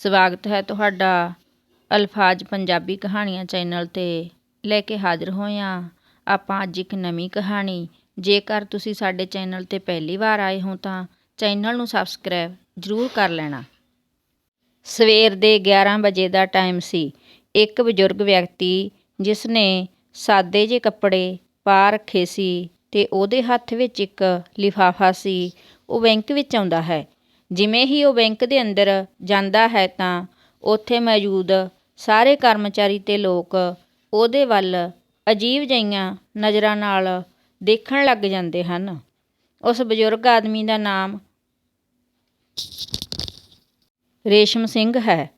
ਸਵਾਗਤ ਹੈ ਤੁਹਾਡਾ ਅਲਫਾਜ਼ ਪੰਜਾਬੀ ਕਹਾਣੀਆਂ ਚੈਨਲ 'ਤੇ ਲੈ ਕੇ ਹਾਜ਼ਰ ਹੋਏ ਹਾਂ ਆਪਾਂ ਅੱਜ ਇੱਕ ਨਵੀਂ ਕਹਾਣੀ। ਜੇਕਰ ਤੁਸੀਂ ਸਾਡੇ ਚੈਨਲ 'ਤੇ ਪਹਿਲੀ ਵਾਰ ਆਏ ਹੋ ਤਾਂ ਚੈਨਲ ਨੂੰ ਸਬਸਕ੍ਰਾਈਬ ਜ਼ਰੂਰ ਕਰ ਲੈਣਾ। ਸਵੇਰ ਦੇ 11 ਵਜੇ ਦਾ ਟਾਈਮ ਸੀ। ਇੱਕ ਬਜ਼ੁਰਗ ਵਿਅਕਤੀ ਜਿਸ ਨੇ ਸਾਦੇ ਜਿਹੇ ਕੱਪੜੇ ਪਾ ਰੱਖੇ ਸੀ ਤੇ ਉਹਦੇ ਹੱਥ ਵਿੱਚ ਇੱਕ ਲਿਫਾਫਾ ਸੀ। ਉਹ ਬੈਂਕ ਵਿੱਚ ਆਉਂਦਾ ਹੈ। ਜਿਵੇਂ ਹੀ ਉਹ ਬੈਂਕ ਦੇ ਅੰਦਰ ਜਾਂਦਾ ਹੈ ਤਾਂ ਉੱਥੇ ਮੌਜੂਦ ਸਾਰੇ ਕਰਮਚਾਰੀ ਤੇ ਲੋਕ ਉਹਦੇ ਵੱਲ ਅਜੀਬ ਜਿਹੀਆਂ ਨਜ਼ਰਾਂ ਨਾਲ ਦੇਖਣ ਲੱਗ ਜਾਂਦੇ ਹਨ। ਉਸ ਬਜ਼ੁਰਗ ਆਦਮੀ ਦਾ ਨਾਮ ਰੇਸ਼ਮ ਸਿੰਘ ਹੈ।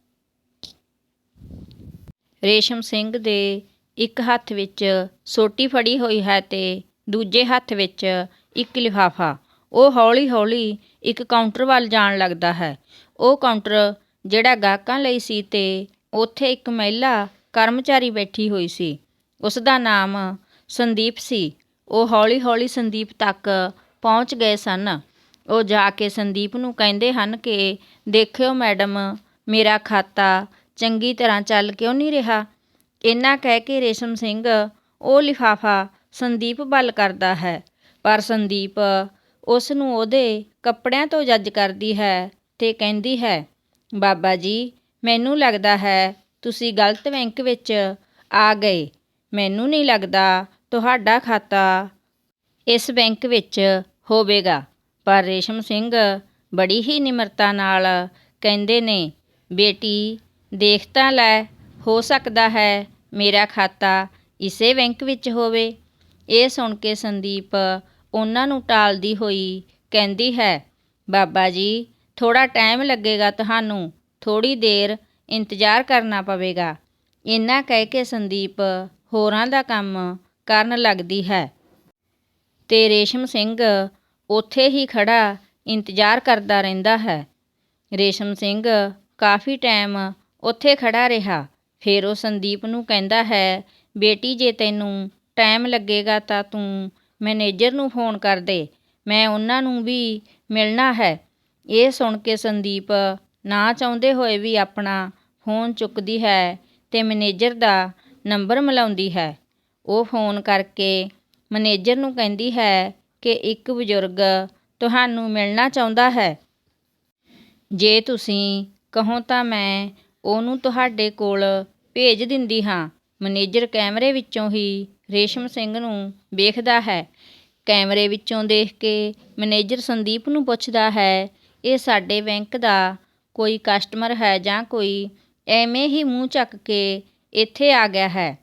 ਰੇਸ਼ਮ ਸਿੰਘ ਦੇ ਇੱਕ ਹੱਥ ਵਿੱਚ ਸੋਟੀ ਫੜੀ ਹੋਈ ਹੈ ਤੇ ਦੂਜੇ ਹੱਥ ਵਿੱਚ ਇੱਕ ਲਿਫਾਫਾ। ਉਹ ਹੌਲੀ-ਹੌਲੀ ਇੱਕ ਕਾਊਂਟਰ ਵੱਲ ਜਾਣ ਲੱਗਦਾ ਹੈ। ਉਹ ਕਾਊਂਟਰ ਜਿਹੜਾ ਗਾਹਕਾਂ ਲਈ ਸੀ ਤੇ ਉੱਥੇ ਇੱਕ ਮਹਿਲਾ ਕਰਮਚਾਰੀ ਬੈਠੀ ਹੋਈ ਸੀ। ਉਸਦਾ ਨਾਮ ਸੰਦੀਪ ਸੀ। ਉਹ ਹੌਲੀ-ਹੌਲੀ ਸੰਦੀਪ ਤੱਕ ਪਹੁੰਚ ਗਏ ਸਨ। ਉਹ ਜਾ ਕੇ ਸੰਦੀਪ ਨੂੰ ਕਹਿੰਦੇ ਹਨ ਕਿ, ਦੇਖਿਓ ਮੈਡਮ, ਮੇਰਾ ਖਾਤਾ ਚੰਗੀ ਤਰ੍ਹਾਂ ਚੱਲ ਕਿਉਂ ਨਹੀਂ ਰਿਹਾ? ਇੰਨਾ ਕਹਿ ਕੇ ਰੇਸ਼ਮ ਸਿੰਘ ਉਹ ਲਿਫਾਫਾ ਸੰਦੀਪ ਵੱਲ ਕਰਦਾ ਹੈ। ਪਰ ਸੰਦੀਪ ਉਸ ਨੂੰ ਉਹਦੇ ਕੱਪੜਿਆਂ ਤੋਂ ਜੱਜ ਕਰਦੀ ਹੈ ਤੇ ਕਹਿੰਦੀ ਹੈ, ਬਾਬਾ ਜੀ, ਮੈਨੂੰ ਲੱਗਦਾ ਹੈ ਤੁਸੀਂ ਗਲਤ ਬੈਂਕ ਵਿੱਚ ਆ ਗਏ। ਮੈਨੂੰ ਨਹੀਂ ਲੱਗਦਾ ਤੁਹਾਡਾ ਖਾਤਾ ਇਸ ਬੈਂਕ ਵਿੱਚ ਹੋਵੇਗਾ। ਪਰ ਰੇਸ਼ਮ ਸਿੰਘ ਬੜੀ ਹੀ ਨਿਮਰਤਾ ਨਾਲ ਕਹਿੰਦੇ ਨੇ, ਬੇਟੀ, ਦੇਖ ਤਾਂ ਲੈ, ਹੋ ਸਕਦਾ ਹੈ ਮੇਰਾ ਖਾਤਾ ਇਸੇ ਬੈਂਕ ਵਿੱਚ ਹੋਵੇ। ਇਹ ਸੁਣ ਕੇ ਸੰਦੀਪ ਉਹਨਾਂ ਨੂੰ ਟਾਲਦੀ ਹੋਈ ਕਹਿੰਦੀ ਹੈ, ਬਾਬਾ ਜੀ ਥੋੜਾ ਟਾਈਮ ਲੱਗੇਗਾ ਤੁਹਾਨੂੰ ਥੋੜੀ ਦੇਰ ਇੰਤਜ਼ਾਰ ਕਰਨਾ ਪਵੇਗਾ। ਇੰਨਾ ਕਹਿ ਕੇ ਸੰਦੀਪ ਹੋਰਾਂ ਦਾ ਕੰਮ ਕਰਨ ਲੱਗਦੀ ਹੈ। ਤੇ ਰੇਸ਼ਮ ਸਿੰਘ ਉੱਥੇ ਹੀ ਖੜਾ ਇੰਤਜ਼ਾਰ ਕਰਦਾ ਰਹਿੰਦਾ ਹੈ। ਰੇਸ਼ਮ ਸਿੰਘ ਕਾਫੀ ਟਾਈਮ ਉੱਥੇ ਖੜਾ ਰਿਹਾ। ਫਿਰ ਉਹ ਸੰਦੀਪ ਨੂੰ ਕਹਿੰਦਾ ਹੈ, ਬੇਟੀ, ਜੇ ਤੈਨੂੰ ਟਾਈਮ ਲੱਗੇਗਾ ਤਾਂ ਤੂੰ ਮੈਨੇਜਰ ਨੂੰ ਫੋਨ ਕਰ ਦੇ। ਮੈਂ ਉਹਨਾਂ ਨੂੰ ਵੀ ਮਿਲਣਾ ਹੈ। ਇਹ ਸੁਣ ਕੇ ਸੰਦੀਪ ਨਾ ਚਾਹੁੰਦੇ ਹੋਏ ਵੀ ਆਪਣਾ ਫੋਨ ਚੁੱਕਦੀ ਹੈ ਤੇ ਮੈਨੇਜਰ ਦਾ ਨੰਬਰ ਮਿਲਾਉਂਦੀ ਹੈ। ਉਹ ਫੋਨ ਕਰਕੇ ਮੈਨੇਜਰ ਨੂੰ ਕਹਿੰਦੀ ਹੈ ਕਿ ਇੱਕ ਬਜ਼ੁਰਗ ਤੁਹਾਨੂੰ ਮਿਲਣਾ ਚਾਹੁੰਦਾ ਹੈ। ਜੇ ਤੁਸੀਂ ਕਹੋ ਤਾਂ ਮੈਂ ਉਹਨੂੰ ਤੁਹਾਡੇ ਕੋਲ ਭੇਜ ਦਿੰਦੀ ਹਾਂ। ਮੈਨੇਜਰ ਕੈਮਰੇ ਵਿੱਚੋਂ ਹੀ ਰੇਸ਼ਮ ਸਿੰਘ ਨੂੰ ਵੇਖਦਾ ਹੈ। ਕੈਮਰੇ ਵਿੱਚੋਂ ਦੇਖ ਕੇ ਮੈਨੇਜਰ ਸੰਦੀਪ ਨੂੰ ਪੁੱਛਦਾ ਹੈ, ਇਹ ਸਾਡੇ ਬੈਂਕ ਦਾ ਕੋਈ ਕਸਟਮਰ ਹੈ ਜਾਂ ਕੋਈ? ਐਵੇਂ ਹੀ ਮੂੰਹ ਚੱਕ ਕੇ ਇੱਥੇ ਆ ਗਿਆ ਹੈ।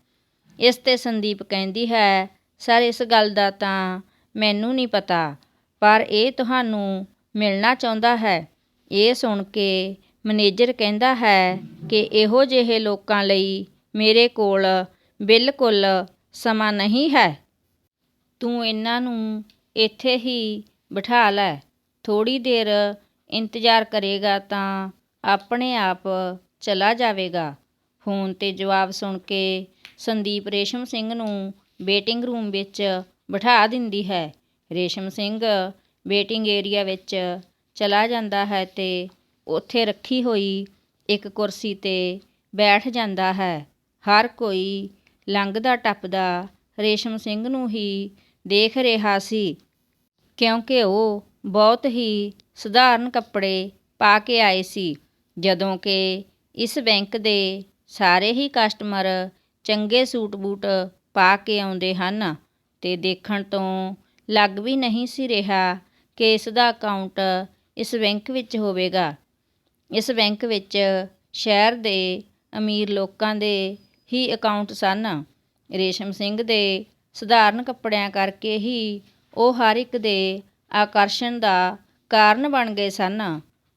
ਇਸ ਤੇ ਸੰਦੀਪ ਕਹਿੰਦੀ ਹੈ, ਸਰ, ਇਸ ਗੱਲ ਦਾ ਤਾਂ ਮੈਨੂੰ ਨਹੀਂ ਪਤਾ, ਪਰ ਇਹ ਤੁਹਾਨੂੰ ਮਿਲਣਾ ਚਾਹੁੰਦਾ ਹੈ। ਇਹ ਸੁਣ ਕੇ ਮੈਨੇਜਰ ਕਹਿੰਦਾ ਹੈ ਕਿ ਇਹੋ ਜਿਹੇ ਲੋਕਾਂ ਲਈ ਮੇਰੇ ਕੋਲ ਬਿਲਕੁਲ ਸਮਾਂ ਨਹੀਂ ਹੈ। ਤੂੰ ਇਹਨਾਂ ਨੂੰ ਇੱਥੇ ਹੀ ਬਿਠਾ ਲੈ। ਥੋੜ੍ਹੀ ਦੇਰ ਇੰਤਜ਼ਾਰ ਕਰੇਗਾ ਤਾਂ ਆਪਣੇ ਆਪ ਚਲਾ ਜਾਵੇਗਾ। ਫੋਨ ਤੇ ਜਵਾਬ ਸੁਣ ਕੇ ਸੰਦੀਪ ਰੇਸ਼ਮ ਸਿੰਘ ਨੂੰ ਵੇਟਿੰਗ ਰੂਮ ਵਿੱਚ ਬਿਠਾ ਦਿੰਦੀ ਹੈ। ਰੇਸ਼ਮ ਸਿੰਘ ਵੇਟਿੰਗ ਏਰੀਆ ਵਿੱਚ ਚਲਾ ਜਾਂਦਾ ਹੈ ਤੇ ਉੱਥੇ ਰੱਖੀ ਹੋਈ ਇੱਕ ਕੁਰਸੀ ਤੇ ਬੈਠ ਜਾਂਦਾ ਹੈ। ਹਰ ਕੋਈ ਲੰਘਦਾ ਟੱਪਦਾ ਰੇਸ਼ਮ ਸਿੰਘ ਨੂੰ ਹੀ ਦੇਖ ਰਿਹਾ ਸੀ। ਕਿਉਂਕਿ ਉਹ ਬਹੁਤ ਹੀ ਸਧਾਰਨ ਕੱਪੜੇ ਪਾ ਕੇ ਆਏ ਸੀ, ਜਦੋਂ ਕਿ ਇਸ ਬੈਂਕ ਦੇ ਸਾਰੇ ਹੀ ਕਸਟਮਰ ਚੰਗੇ ਸੂਟ ਬੂਟ ਪਾ ਕੇ ਆਉਂਦੇ ਹਨ ਤੇ ਦੇਖਣ ਤੋਂ ਲੱਗ ਵੀ ਨਹੀਂ ਸੀ ਰਿਹਾ ਕਿ ਇਸ ਦਾ ਅਕਾਊਂਟ ਇਸ ਬੈਂਕ ਵਿੱਚ ਹੋਵੇਗਾ। ਇਸ ਬੈਂਕ ਵਿੱਚ ਸ਼ਹਿਰ ਦੇ ਅਮੀਰ ਲੋਕਾਂ ਦੇ ਹੀ ਅਕਾਊਂਟ ਸਨ। ਰੇਸ਼ਮ ਸਿੰਘ ਦੇ ਸਧਾਰਨ ਕੱਪੜਿਆਂ ਕਰਕੇ ਹੀ ਉਹ ਹਰ ਇੱਕ ਦੇ ਆਕਰਸ਼ਣ ਦਾ ਕਾਰਨ ਬਣ ਗਏ ਸਨ।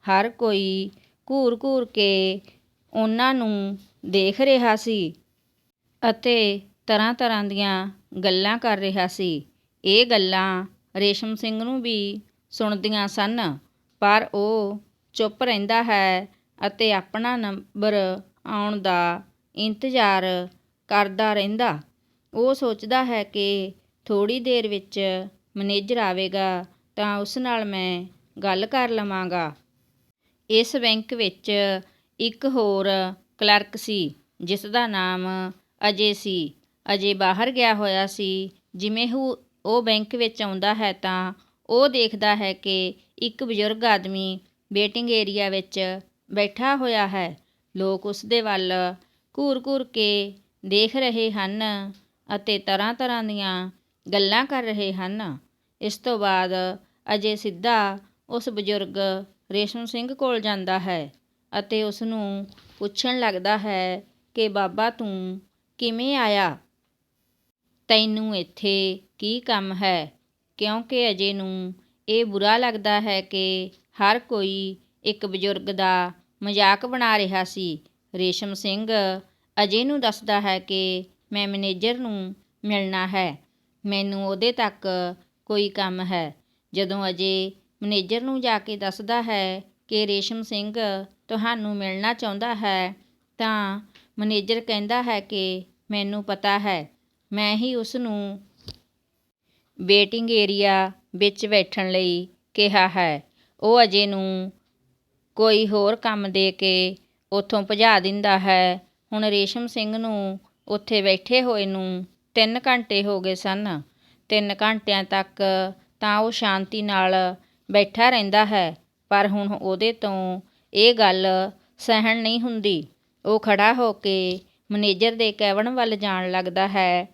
ਹਰ ਕੋਈ ਘੂਰ-ਘੂਰ ਕੇ ਉਹਨਾਂ ਨੂੰ ਦੇਖ ਰਿਹਾ ਸੀ ਅਤੇ ਤਰ੍ਹਾਂ-ਤਰ੍ਹਾਂ ਦੀਆਂ ਗੱਲਾਂ ਕਰ ਰਿਹਾ ਸੀ। ਇਹ ਗੱਲਾਂ ਰੇਸ਼ਮ ਸਿੰਘ ਨੂੰ ਵੀ ਸੁਣਦੀਆਂ ਸਨ, ਪਰ ਉਹ ਚੁੱਪ ਰਹਿੰਦਾ ਹੈ ਅਤੇ ਆਪਣਾ ਨੰਬਰ ਆਉਣ ਦਾ ਇੰਤਜ਼ਾਰ ਕਰਦਾ ਰਹਿੰਦਾ। ਉਹ ਸੋਚਦਾ ਹੈ ਕਿ ਥੋੜ੍ਹੀ ਦੇਰ ਵਿੱਚ ਮੈਨੇਜਰ ਆਵੇਗਾ ਤਾਂ ਉਸ ਨਾਲ ਮੈਂ ਗੱਲ ਕਰ ਲਵਾਂਗਾ। ਇਸ ਬੈਂਕ ਵਿੱਚ ਇੱਕ ਹੋਰ ਕਲਰਕ ਸੀ, ਜਿਸ ਦਾ ਨਾਮ ਅਜੇ ਸੀ। ਅਜੇ ਬਾਹਰ ਗਿਆ ਹੋਇਆ ਸੀ। ਜਿਵੇਂ ਉਹ ਉਹ ਬੈਂਕ ਵਿੱਚ ਆਉਂਦਾ ਹੈ ਤਾਂ ਉਹ ਦੇਖਦਾ ਹੈ ਕਿ ਇੱਕ ਬਜ਼ੁਰਗ ਆਦਮੀ ਵੇਟਿੰਗ ਏਰੀਆ ਵਿੱਚ ਬੈਠਾ ਹੋਇਆ ਹੈ। ਲੋਕ ਉਸ ਦੇ ਵੱਲ ਘੂਰ-ਘੂਰ ਕੇ ਦੇਖ ਰਹੇ ਹਨ। ਅਤੇ ਤਰ੍ਹਾਂ ਤਰ੍ਹਾਂ ਦੀਆਂ ਗੱਲਾਂ ਕਰ ਰਹੇ ਹਨ। ਇਸ ਤੋਂ ਬਾਅਦ ਅਜੇ ਸਿੱਧਾ ਉਸ ਬਜ਼ੁਰਗ ਰੇਸ਼ਮ ਸਿੰਘ ਕੋਲ ਜਾਂਦਾ ਹੈ ਅਤੇ ਉਸ ਨੂੰ ਪੁੱਛਣ ਲੱਗਦਾ ਹੈ ਕਿ, ਬਾਬਾ, ਤੂੰ ਕਿਵੇਂ ਆਇਆ? ਤੈਨੂੰ ਇੱਥੇ ਕੀ ਕੰਮ ਹੈ? ਕਿਉਂਕਿ ਅਜੇ ਨੂੰ ਇਹ ਬੁਰਾ ਲੱਗਦਾ ਹੈ ਕਿ ਹਰ ਕੋਈ ਇੱਕ ਬਜ਼ੁਰਗ ਦਾ ਮਜ਼ਾਕ ਬਣਾ ਰਿਹਾ ਸੀ। ਰੇਸ਼ਮ ਸਿੰਘ ਅਜੇ ਨੂੰ ਦੱਸਦਾ ਹੈ ਕਿ ਮੈਂ ਮੈਨੇਜਰ ਨੂੰ ਮਿਲਣਾ ਹੈ। ਮੈਨੂੰ ਉਹਦੇ ਤੱਕ ਕੋਈ ਕੰਮ ਹੈ। ਜਦੋਂ ਅਜੇ ਮੈਨੇਜਰ ਨੂੰ ਜਾ ਕੇ ਦੱਸਦਾ ਹੈ ਕਿ ਰੇਸ਼ਮ ਸਿੰਘ ਤੁਹਾਨੂੰ ਮਿਲਣਾ ਚਾਹੁੰਦਾ ਹੈ, ਤਾਂ ਮੈਨੇਜਰ ਕਹਿੰਦਾ ਹੈ ਕਿ ਮੈਨੂੰ ਪਤਾ ਹੈ। ਮੈਂ ਹੀ ਉਸ ਨੂੰ ਵੇਟਿੰਗ ਏਰੀਆ ਵਿੱਚ ਬੈਠਣ ਲਈ ਕਿਹਾ ਹੈ। ਉਹ ਅਜੇ ਨੂੰ ਕੋਈ ਹੋਰ ਕੰਮ ਦੇ ਕੇ ਉੱਥੋਂ ਭਜਾ ਦਿੰਦਾ ਹੈ। ਹੁਣ ਰੇਸ਼ਮ ਸਿੰਘ ਨੂੰ ਉੱਥੇ ਬੈਠੇ ਹੋਏ ਨੂੰ ਤਿੰਨ ਘੰਟੇ ਹੋ ਗਏ ਸਨ। ਤਿੰਨ ਘੰਟਿਆਂ ਤੱਕ ਤਾਂ ਉਹ ਸ਼ਾਂਤੀ ਨਾਲ ਬੈਠਾ ਰਹਿੰਦਾ ਹੈ, ਪਰ ਹੁਣ ਉਹਦੇ ਤੋਂ ਇਹ ਗੱਲ ਸਹਿਣ ਨਹੀਂ ਹੁੰਦੀ। ਉਹ ਖੜਾ ਹੋ ਕੇ ਮੈਨੇਜਰ ਦੇ ਕੈਬਨ ਵੱਲ ਜਾਣ ਲੱਗਦਾ ਹੈ।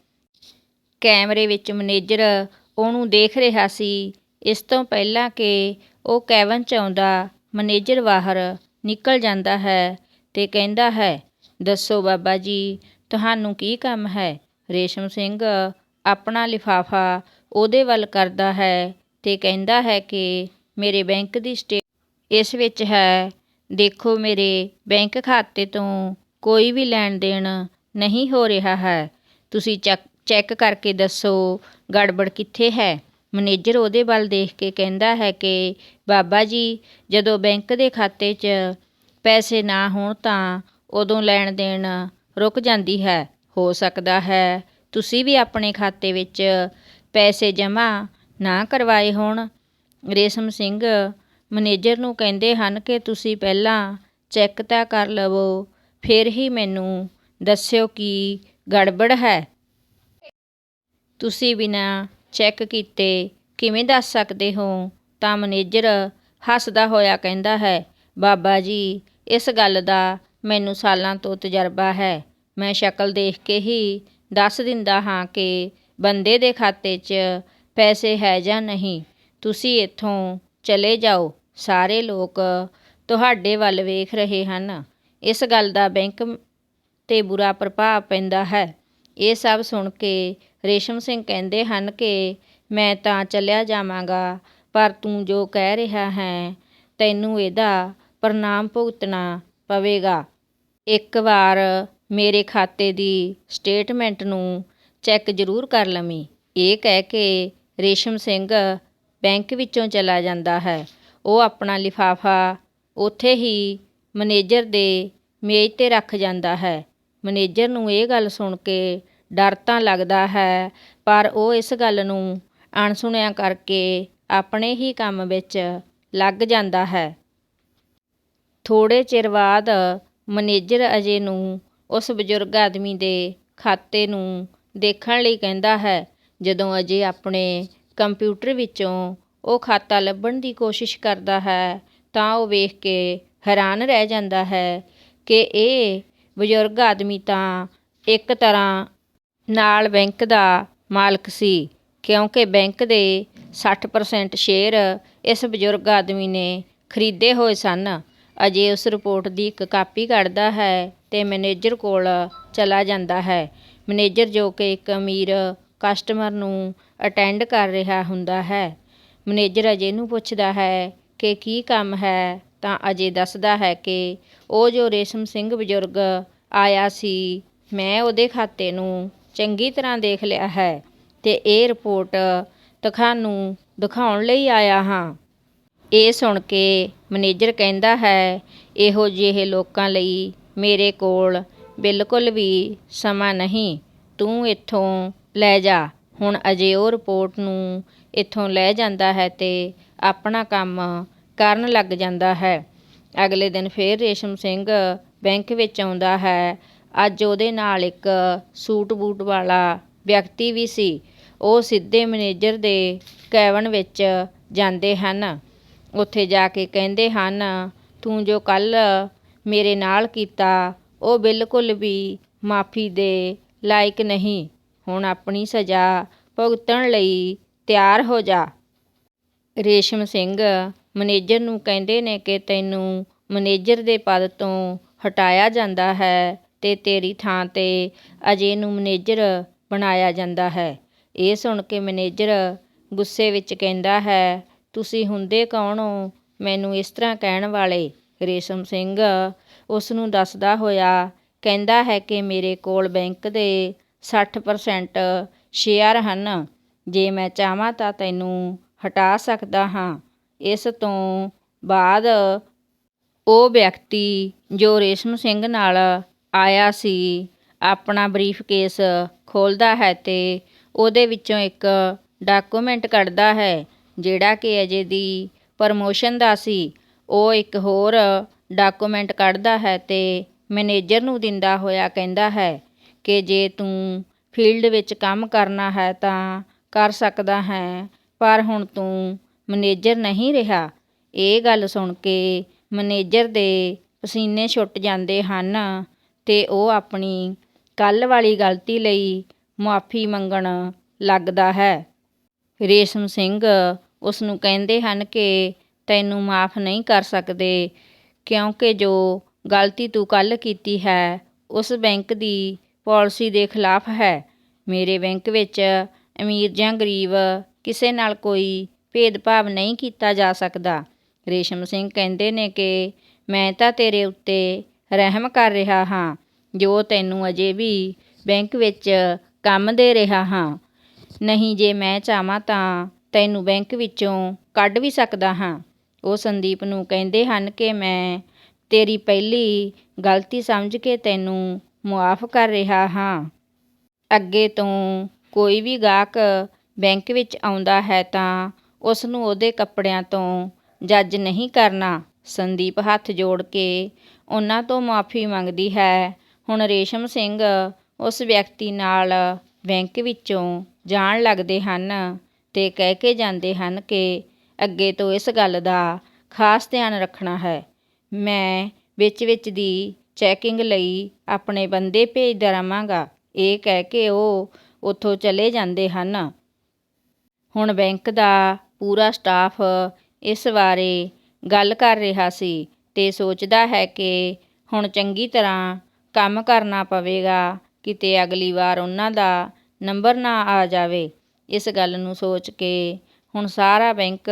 ਕੈਮਰੇ ਵਿੱਚ ਮੈਨੇਜਰ ਉਹਨੂੰ ਦੇਖ ਰਿਹਾ ਸੀ। ਇਸ ਤੋਂ ਪਹਿਲਾਂ ਕਿ ਉਹ ਕੈਬਨ 'ਚ ਆਉਂਦਾ, ਮੈਨੇਜਰ ਬਾਹਰ ਨਿਕਲ ਜਾਂਦਾ ਹੈ ਤੇ ਕਹਿੰਦਾ ਹੈ, ਦੱਸੋ ਬਾਬਾ ਜੀ ਤੁਹਾਨੂੰ ਕੀ ਕੰਮ ਹੈ? ਰੇਸ਼ਮ ਸਿੰਘ ਆਪਣਾ ਲਿਫਾਫਾ ਉਹਦੇ ਵੱਲ ਕਰਦਾ ਹੈ ਤੇ ਕਹਿੰਦਾ ਹੈ ਕਿ ਮੇਰੇ ਬੈਂਕ ਦੀ ਸਟੇ, ਇਸ ਵਿੱਚ ਹੈ, ਦੇਖੋ ਮੇਰੇ ਬੈਂਕ ਖਾਤੇ ਤੋਂ ਕੋਈ ਵੀ ਲੈਣ ਦੇਣ ਨਹੀਂ ਹੋ ਰਿਹਾ ਹੈ। ਤੁਸੀਂ ਚੈੱਕ ਚੈੱਕ ਕਰਕੇ ਦੱਸੋ ਗੜਬੜ ਕਿੱਥੇ ਹੈ? ਮੈਨੇਜਰ ਉਹਦੇ ਵੱਲ ਦੇਖ ਕੇ ਕਹਿੰਦਾ ਹੈ ਕਿ ਬਾਬਾ ਜੀ, ਜਦੋਂ ਬੈਂਕ ਦੇ ਖਾਤੇ 'ਚ ਪੈਸੇ ਨਾ ਹੋਣ ਤਾਂ ਉਦੋਂ ਲੈਣ ਦੇਣ ਰੁਕ ਜਾਂਦੀ ਹੈ। ਹੋ ਸਕਦਾ ਹੈ ਤੁਸੀਂ ਵੀ ਆਪਣੇ ਖਾਤੇ ਵਿੱਚ ਪੈਸੇ ਜਮ੍ਹਾਂ ਨਾ ਕਰਵਾਏ ਹੋਣ। ਰੇਸ਼ਮ ਸਿੰਘ ਮੈਨੇਜਰ ਨੂੰ ਕਹਿੰਦੇ ਹਨ ਕਿ ਤੁਸੀਂ ਪਹਿਲਾਂ ਚੈੱਕ ਤਾਂ ਕਰ ਲਵੋ, ਫਿਰ ਹੀ ਮੈਨੂੰ ਦੱਸਿਓ ਕਿ ਗੜਬੜ ਹੈ। ਤੁਸੀਂ ਬਿਨਾਂ ਚੈੱਕ ਕੀਤੇ ਕਿਵੇਂ ਦੱਸ ਸਕਦੇ ਹੋ? ਤਾਂ ਮੈਨੇਜਰ ਹੱਸਦਾ ਹੋਇਆ ਕਹਿੰਦਾ ਹੈ, ਬਾਬਾ ਜੀ, ਇਸ ਗੱਲ ਦਾ ਮੈਨੂੰ ਸਾਲਾਂ ਤੋਂ ਤਜਰਬਾ ਹੈ। ਮੈਂ ਸ਼ਕਲ ਦੇਖ ਕੇ ਹੀ ਦੱਸ ਦਿੰਦਾ ਹਾਂ ਕਿ ਬੰਦੇ ਦੇ ਖਾਤੇ 'ਚ ਪੈਸੇ ਹੈ ਜਾਂ ਨਹੀਂ। ਤੁਸੀਂ ਇੱਥੋਂ ਚਲੇ ਜਾਓ। ਸਾਰੇ ਲੋਕ ਤੁਹਾਡੇ ਵੱਲ ਵੇਖ ਰਹੇ ਹਨ। ਇਸ ਗੱਲ ਦਾ ਬੈਂਕ 'ਤੇ ਬੁਰਾ ਪ੍ਰਭਾਵ ਪੈਂਦਾ ਹੈ। ਇਹ ਸਭ ਸੁਣ ਕੇ ਰੇਸ਼ਮ ਸਿੰਘ ਕਹਿੰਦੇ ਹਨ ਕਿ ਮੈਂ ਤਾਂ ਚੱਲਿਆ ਜਾਵਾਂਗਾ, ਪਰ ਤੂੰ ਜੋ ਕਹਿ ਰਿਹਾ ਹੈ, ਤੈਨੂੰ ਇਹਦਾ ਪ੍ਰਣਾਮ ਭੁਗਤਣਾ ਪਵੇਗਾ। ਇੱਕ ਵਾਰ ਮੇਰੇ ਖਾਤੇ ਦੀ ਸਟੇਟਮੈਂਟ ਨੂੰ ਚੈੱਕ ਜ਼ਰੂਰ ਕਰ ਲਵੀਂ। ਇਹ ਕਹਿ ਕੇ ਰੇਸ਼ਮ ਸਿੰਘ ਬੈਂਕ ਵਿੱਚੋਂ ਚਲਾ ਜਾਂਦਾ ਹੈ। ਉਹ ਆਪਣਾ ਲਿਫਾਫਾ ਉੱਥੇ ਹੀ ਮੈਨੇਜਰ ਦੇ ਮੇਜ਼ 'ਤੇ ਰੱਖ ਜਾਂਦਾ ਹੈ। ਮੈਨੇਜਰ ਨੂੰ ਇਹ ਗੱਲ ਸੁਣ ਕੇ ਡਰ ਤਾਂ ਲੱਗਦਾ ਹੈ, ਪਰ ਉਹ ਇਸ ਗੱਲ ਨੂੰ ਅਣਸੁਣਿਆ ਕਰਕੇ ਆਪਣੇ ਹੀ ਕੰਮ ਵਿੱਚ ਲੱਗ ਜਾਂਦਾ ਹੈ। ਥੋੜੇ ਚਿਰ ਬਾਅਦ ਮੈਨੇਜਰ ਅਜੇ ਨੂੰ ਉਸ ਬਜ਼ੁਰਗ ਆਦਮੀ ਦੇ ਖਾਤੇ ਨੂੰ ਦੇਖਣ ਲਈ ਕਹਿੰਦਾ ਹੈ, ਜਦੋਂ ਅਜੇ ਆਪਣੇ ਕੰਪਿਊਟਰ ਵਿੱਚੋਂ ਉਹ ਖਾਤਾ ਲੱਭਣ ਦੀ ਕੋਸ਼ਿਸ਼ ਕਰਦਾ ਹੈ, ਤਾਂ ਉਹ ਵੇਖ ਕੇ ਹੈਰਾਨ ਰਹਿ ਜਾਂਦਾ ਹੈ ਕਿ ਇਹ ਬਜ਼ੁਰਗ ਆਦਮੀ ਤਾਂ ਇੱਕ ਤਰ੍ਹਾਂ ਨਾਲ ਬੈਂਕ ਦਾ ਮਾਲਕ ਸੀ, ਕਿਉਂਕਿ ਬੈਂਕ ਦੇ 60% ਸ਼ੇਅਰ ਇਸ ਬਜ਼ੁਰਗ ਆਦਮੀ ਨੇ ਖਰੀਦੇ ਹੋਏ ਸਨ। ਅਜੇ ਉਸ ਰਿਪੋਰਟ ਦੀ ਇੱਕ ਕਾਪੀ ਕੱਢਦਾ ਹੈ ਅਤੇ ਮੈਨੇਜਰ ਕੋਲ ਚਲਾ ਜਾਂਦਾ ਹੈ। ਮੈਨੇਜਰ ਜੋ ਕਿ ਇੱਕ ਅਮੀਰ ਕਸਟਮਰ ਨੂੰ ਅਟੈਂਡ ਕਰ ਰਿਹਾ ਹੁੰਦਾ ਹੈ। ਮੈਨੇਜਰ ਅਜੇ ਨੂੰ ਪੁੱਛਦਾ ਹੈ ਕਿ ਕੀ ਕੰਮ ਹੈ? ਤਾਂ ਅਜੇ ਦੱਸਦਾ ਹੈ ਕਿ ਉਹ ਜੋ ਰੇਸ਼ਮ ਸਿੰਘ ਬਜ਼ੁਰਗ ਆਇਆ ਸੀ, ਮੈਂ ਉਹਦੇ ਖਾਤੇ ਨੂੰ ਚੰਗੀ ਤਰ੍ਹਾਂ ਦੇਖ ਲਿਆ ਹੈ ਅਤੇ ਇਹ ਰਿਪੋਰਟ ਤੁਹਾਨੂੰ ਦਿਖਾਉਣ ਲਈ ਆਇਆ ਹਾਂ। ਇਹ ਸੁਣ ਕੇ ਮੈਨੇਜਰ ਕਹਿੰਦਾ ਹੈ, ਇਹੋ ਜਿਹੇ ਲੋਕਾਂ ਲਈ ਮੇਰੇ ਕੋਲ ਬਿਲਕੁਲ ਵੀ ਸਮਾਂ ਨਹੀਂ। ਤੂੰ ਇੱਥੋਂ ਲੈ ਜਾ। ਹੁਣ ਅਜੇ ਉਹ ਰਿਪੋਰਟ ਨੂੰ ਇੱਥੋਂ ਲੈ ਜਾਂਦਾ ਹੈ ਤੇ ਆਪਣਾ ਕੰਮ ਕਰਨ ਲੱਗ ਜਾਂਦਾ ਹੈ। ਅਗਲੇ ਦਿਨ ਫੇਰ ਰੇਸ਼ਮ ਸਿੰਘ ਬੈਂਕ ਵਿੱਚ ਆਉਂਦਾ ਹੈ। ਅੱਜ ਉਹਦੇ ਨਾਲ ਇੱਕ ਸੂਟ ਬੂਟ ਵਾਲਾ ਵਿਅਕਤੀ ਵੀ ਸੀ। ਉਹ ਸਿੱਧੇ ਮੈਨੇਜਰ ਦੇ ਕੈਬਨ ਵਿੱਚ ਜਾਂਦੇ ਹਨ। ਉੱਥੇ ਜਾ ਕੇ ਕਹਿੰਦੇ ਹਨ, ਤੂੰ ਜੋ ਕੱਲ ਮੇਰੇ ਨਾਲ ਕੀਤਾ, ਉਹ ਬਿਲਕੁਲ ਵੀ ਮਾਫੀ ਦੇ ਲਾਇਕ ਨਹੀਂ। ਹੁਣ ਆਪਣੀ ਸਜ਼ਾ ਭੁਗਤਣ ਲਈ ਤਿਆਰ ਹੋ ਜਾ। ਰੇਸ਼ਮ ਸਿੰਘ ਮੈਨੇਜਰ ਨੂੰ ਕਹਿੰਦੇ ਨੇ ਕਿ ਤੈਨੂੰ ਮੈਨੇਜਰ ਦੇ ਪਦ ਤੋਂ ਹਟਾਇਆ ਜਾਂਦਾ ਹੈ ਤੇ ਤੇਰੀ ਥਾਂ ਤੇ ਅਜੇ ਨੂੰ ਮੈਨੇਜਰ ਬਣਾਇਆ ਜਾਂਦਾ ਹੈ। ਇਹ ਸੁਣ ਕੇ ਮੈਨੇਜਰ ਗੁੱਸੇ ਵਿੱਚ ਕਹਿੰਦਾ ਹੈ ਤੁਸੀਂ ਹੁੰਦੇ ਕੌਣ ਹੋ? ਮੈਨੂੰ ਇਸ ਤਰ੍ਹਾਂ ਕਹਿਣ ਵਾਲੇ। ਰੇਸ਼ਮ ਸਿੰਘ ਉਸ ਨੂੰ ਦੱਸਦਾ ਹੋਇਆ, ਕਹਿੰਦਾ ਹੈ ਕਿ ਮੇਰੇ ਕੋਲ ਬੈਂਕ ਦੇ 60% ਸ਼ੇਅਰ ਹਨ। ਜੇ ਮੈਂ ਚਾਹਾਂ ਤਾਂ ਤੈਨੂੰ ਹਟਾ ਸਕਦਾ ਹਾਂ। ਇਸ ਤੋਂ ਬਾਅਦ ਉਹ ਵਿਅਕਤੀ ਜੋ ਰੇਸ਼ਮ ਸਿੰਘ ਨਾਲ ਆਇਆ ਸੀ, ਆਪਣਾ ਬਰੀਫ ਕੇਸ ਖੋਲਦਾ ਹੈ ਤੇ ਉਹਦੇ ਵਿੱਚੋਂ ਇੱਕ ਡਾਕੂਮੈਂਟ ਕੱਢਦਾ ਹੈ। ਜਿਹੜਾ ਕਿ ਅਜੇ ਦੀ ਪ੍ਰਮੋਸ਼ਨ ਦਾ ਸੀ, ਉਹ ਇੱਕ ਹੋਰ ਡਾਕੂਮੈਂਟ ਕੱਢਦਾ ਹੈ ਅਤੇ ਮੈਨੇਜਰ ਨੂੰ ਦਿੰਦਾ ਹੋਇਆ ਕਹਿੰਦਾ ਹੈ ਕਿ ਜੇ ਤੂੰ ਫੀਲਡ ਵਿੱਚ ਕੰਮ ਕਰਨਾ ਹੈ ਤਾਂ ਕਰ ਸਕਦਾ ਹੈ, ਪਰ ਹੁਣ ਤੂੰ ਮੈਨੇਜਰ ਨਹੀਂ ਰਿਹਾ। ਇਹ ਗੱਲ ਸੁਣ ਕੇ ਮੈਨੇਜਰ ਦੇ ਪਸੀਨੇ ਛੁੱਟ ਜਾਂਦੇ ਹਨ ਤੇ ਉਹ ਆਪਣੀ ਕੱਲ ਵਾਲੀ ਗਲਤੀ ਲਈ ਮੁਆਫੀ ਮੰਗਣ ਲੱਗਦਾ ਹੈ। ਰੇਸ਼ਮ ਸਿੰਘ ਉਸ ਨੂੰ ਕਹਿੰਦੇ ਹਨ ਕਿ ਤੈਨੂੰ ਮਾਫ ਨਹੀਂ ਕਰ ਸਕਦੇ, ਕਿਉਂਕਿ ਜੋ ਗਲਤੀ ਤੂੰ ਕੱਲ ਕੀਤੀ ਹੈ, ਉਸ ਬੈਂਕ ਦੀ ਪਾਲਿਸੀ ਦੇ ਖਿਲਾਫ ਹੈ। ਮੇਰੇ ਬੈਂਕ ਵਿੱਚ ਅਮੀਰ ਜਾਂ ਗਰੀਬ ਕਿਸੇ ਨਾਲ ਕੋਈ ਭੇਦਭਾਵ ਨਹੀਂ ਕੀਤਾ ਜਾ ਸਕਦਾ। ਰੇਸ਼ਮ ਸਿੰਘ ਕਹਿੰਦੇ ਨੇ ਕਿ ਮੈਂ ਤਾਂ ਤੇਰੇ ਉੱਤੇ ਰਹਿਮ ਕਰ ਰਿਹਾ ਹਾਂ, ਜੋ ਤੈਨੂੰ ਅਜੇ ਵੀ ਬੈਂਕ ਵਿੱਚ ਕੰਮ ਦੇ ਰਿਹਾ ਹਾਂ। ਨਹੀਂ ਜੇ ਮੈਂ ਚਾਹਾਂ ਤਾਂ ਤੈਨੂੰ ਬੈਂਕ ਵਿੱਚੋਂ ਕੱਢ ਵੀ ਸਕਦਾ ਹਾਂ। ਉਹ ਸੰਦੀਪ ਨੂੰ ਕਹਿੰਦੇ ਹਨ ਕਿ ਮੈਂ ਤੇਰੀ ਪਹਿਲੀ ਗਲਤੀ ਸਮਝ ਕੇ ਤੈਨੂੰ ਮੁਆਫ ਕਰ ਰਿਹਾ ਹਾਂ। ਅੱਗੇ ਤੋਂ ਕੋਈ ਵੀ ਗਾਹਕ ਬੈਂਕ ਵਿੱਚ ਆਉਂਦਾ ਹੈ ਤਾਂ ਉਸ ਨੂੰ ਉਹਦੇ ਕੱਪੜਿਆਂ ਤੋਂ ਜੱਜ ਨਹੀਂ ਕਰਨਾ। ਸੰਦੀਪ ਹੱਥ ਜੋੜ ਕੇ ਉਹਨਾਂ ਤੋਂ ਮਾਫੀ ਮੰਗਦੀ ਹੈ। ਹੁਣ ਰੇਸ਼ਮ ਸਿੰਘ ਉਸ ਵਿਅਕਤੀ ਨਾਲ ਬੈਂਕ ਵਿੱਚੋਂ ਜਾਣ ਲੱਗਦੇ ਹਨ। ਤੇ ਕਹਿ ਕੇ ਜਾਂਦੇ ਹਨ ਕਿ ਅੱਗੇ ਤੋਂ ਇਸ ਗੱਲ ਦਾ ਖਾਸ ਧਿਆਨ ਰੱਖਣਾ ਹੈ। ਮੈਂ ਵਿੱਚ ਵਿੱਚ ਦੀ ਚੈਕਿੰਗ ਲਈ ਆਪਣੇ ਬੰਦੇ ਭੇਜਦਾ ਰਹਾਂਗਾ। ਇਹ ਕਹਿ ਕੇ ਉਹ ਉੱਥੋਂ ਚਲੇ ਜਾਂਦੇ ਹਨ। ਹੁਣ ਬੈਂਕ ਦਾ ਪੂਰਾ ਸਟਾਫ ਇਸ ਬਾਰੇ ਗੱਲ ਕਰ ਰਿਹਾ ਸੀ ਤੇ ਸੋਚਦਾ ਹੈ ਕਿ ਹੁਣ ਚੰਗੀ ਤਰ੍ਹਾਂ ਕੰਮ ਕਰਨਾ ਪਵੇਗਾ, ਕਿਤੇ ਅਗਲੀ ਵਾਰ ਉਹਨਾਂ ਦਾ ਨੰਬਰ ਨਾ ਆ ਜਾਵੇ। ਇਸ ਗੱਲ ਨੂੰ ਸੋਚ ਕੇ ਹੁਣ ਸਾਰਾ ਬੈਂਕ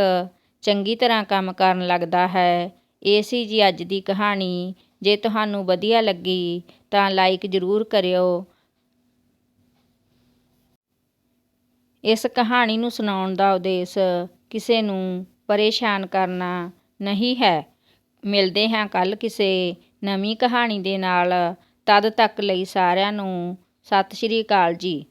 ਚੰਗੀ ਤਰ੍ਹਾਂ ਕੰਮ ਕਰਨ ਲੱਗਦਾ ਹੈ। ਇਹ ਸੀ ਜੀ ਅੱਜ ਦੀ ਕਹਾਣੀ, ਜੇ ਤੁਹਾਨੂੰ ਵਧੀਆ ਲੱਗੀ ਤਾਂ ਲਾਈਕ ਜ਼ਰੂਰ ਕਰਿਓ। ਇਸ ਕਹਾਣੀ ਨੂੰ ਸੁਣਾਉਣ ਦਾ ਉਦੇਸ਼ ਕਿਸੇ ਨੂੰ ਪਰੇਸ਼ਾਨ ਕਰਨਾ ਨਹੀਂ ਹੈ। ਮਿਲਦੇ ਹਾਂ ਕੱਲ ਕਿਸੇ ਨਵੀਂ ਕਹਾਣੀ ਦੇ ਨਾਲ। ਤਦ ਤੱਕ ਲਈ ਸਾਰਿਆਂ ਨੂੰ ਸਤਿ ਸ਼੍ਰੀ ਅਕਾਲ ਜੀ।